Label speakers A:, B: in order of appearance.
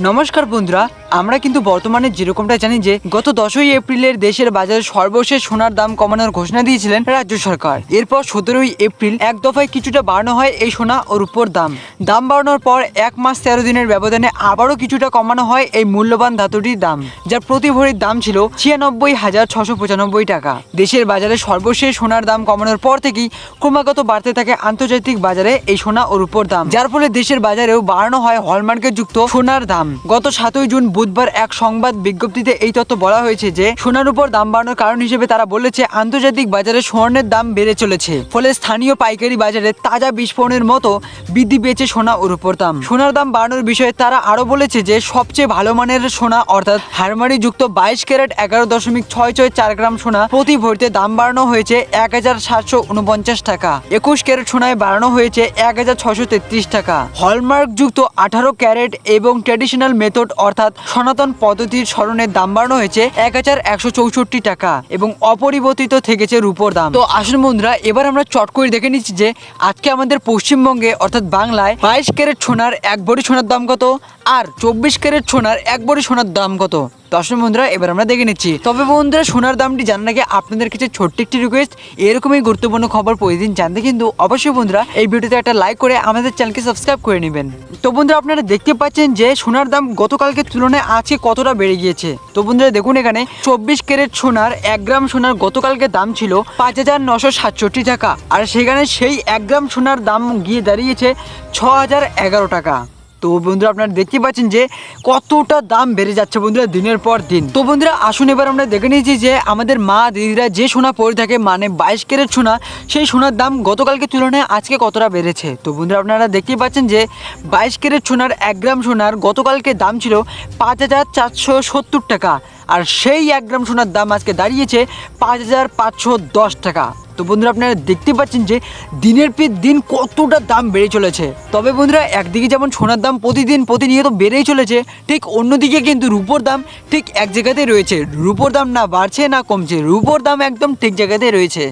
A: নমস্কার বন্ধুরা আমরা কিন্তু বর্তমানে যেরকমটা জানি যে গত দশই এপ্রিলের দেশের বাজারে সর্বশেষ সোনার দাম কমানোর ঘোষণা দিয়েছিলেন রাজ্য সরকার। এরপর সতেরোই এপ্রিল এক দফায় কিছুটা বাড়ানো হয় এই সোনা ও রূপোর দাম। দাম বাড়ানোর পর এক মাস তেরো দিনের ব্যবধানে আবারও কিছুটা কমানো হয় এই মূল্যবান ধাতুটির দাম, যার প্রতি ভরির দাম ছিল ছিয়ানব্বই হাজার ছশো পঁচানব্বই টাকা। দেশের বাজারে সর্বশেষ সোনার দাম কমানোর পর থেকেই ক্রমাগত বাড়তে থাকে আন্তর্জাতিক বাজারে এই সোনা ও রূপোর দাম, যার ফলে দেশের বাজারেও বাড়ানো হয় হলমার্কের যুক্ত সোনার দাম। গত সাতই জুন বুধবার এক সংবাদ বিজ্ঞপ্তিতে এই তথ্য বলা হয়েছে যে, সোনার উপর দাম বাড়ানোর কারণ হিসেবে তারা বলেছে, আন্তর্জাতিক বাজারে স্বর্ণের দাম বেড়ে চলেছে। ফলে স্থানীয় পাইকারি বাজারে তাজা বিস্ফোরণের মতো বৃদ্ধি পেয়েছে সোনা ও রূপোর দাম। সোনার দাম বাড়ানোর বিষয়ে তারা আরও বলেছে যে, সবচেয়ে ভালো মানের সোনা অর্থাৎ হারমারি যুক্ত বাইশ ক্যারেট এগারো দশমিক ছয় ছয় চার গ্রাম সোনা প্রতি ভরিতে দাম বাড়ানো হয়েছে এক হাজার সাতশো উনপঞ্চাশ টাকা। একুশ ক্যারেট সোনায় বাড়ানো হয়েছে এক হাজার ছশো তেত্রিশ টাকা। হলমার্ক যুক্ত আঠারো ক্যারেট এবং ট্র্যাডিশনাল মেথড অর্থাৎ সনাতন পদ্ধতির স্মরণের দাম বাড়ানো হয়েছে এক হাজার একশো চৌষট্টি টাকা এবং অপরিবর্তিত থেকেছে রূপোর দাম। তো আসুন বন্ধুরা, এবার আমরা চট করে দেখে নিচ্ছি যে আজকে আমাদের পশ্চিমবঙ্গে, অর্থাৎ বাংলায়, বাইশ ক্যারেট সোনার এক বড়ি সোনার দাম কত? আর চব্বিশ ক্যারেট সোনার এক বড়ি সোনার দাম কত? দর্শক বন্ধুরা, এবার আমরা দেখে নিচ্ছি। তবে বন্ধুরা, সোনার দামটি জানার আগে আপনাদের কাছে ছোট্ট একটি রিকোয়েস্ট এরকমই গুরুত্বপূর্ণ খবর প্রতিদিন জানতে কিন্তু অবশ্যই বন্ধুরা, এই ভিডিওতে একটা লাইক করে আমাদের চ্যানেলকে সাবস্ক্রাইব করে নেবেন। তো বন্ধুরা, আপনারা দেখতে পাচ্ছেন যে সোনার দাম গতকালকে তুলনায় আজকে কতটা বেড়ে গিয়েছে? তো বন্ধুরা, দেখুন এখানে, চব্বিশ ক্যারেট সোনার, এক গ্রাম সোনার গতকালকে দাম ছিল পাঁচ হাজার নশো সাতষট্টি টাকা। আর সেখানে সেই এক গ্রাম সোনার দাম গিয়ে দাঁড়িয়েছে ছ হাজার এগারো টাকা। তো বন্ধুরা আপনারা দেখতে পাচ্ছেন যে কতটা দাম বেড়ে যাচ্ছে বন্ধুরা দিনের পর দিন। তো বন্ধুরা আসুন এবার আমরা দেখে নিয়েছি যে আমাদের মা দিদিরা যে সোনা পরে থাকে মানে বাইশ ক্যারেট সোনা, সেই সোনার দাম গতকালকে তুলনায় আজকে কতটা বেড়েছে? তো বন্ধুরা আপনারা দেখতেই পাচ্ছেন যে, বাইশ ক্যারেট সোনার এক গ্রাম সোনার গতকালকে দাম ছিল পাঁচ হাজার চারশো সত্তর টাকা। আর সেই এক গ্রাম সোনার দাম আজকে দাঁড়িয়েছে পাঁচ হাজার পাঁচশো দশ টাকা। তো বন্ধুরা আপনারা দেখতে পাচ্ছেন যে দিনের পর দিন কতটা দাম বেড়ে চলেছে। তবে বন্ধুরা একদিকে যেমন সোনার দাম প্রতিদিন প্রতিনিয়ত বেড়েই চলেছে, ঠিক অন্যদিকে কিন্তু রুপোর দাম ঠিক এক জায়গাতেই রয়েছে। রুপোর দাম না বাড়ছে না কমছে, রুপোর দাম একদম ঠিক জায়গাতেই রয়েছে।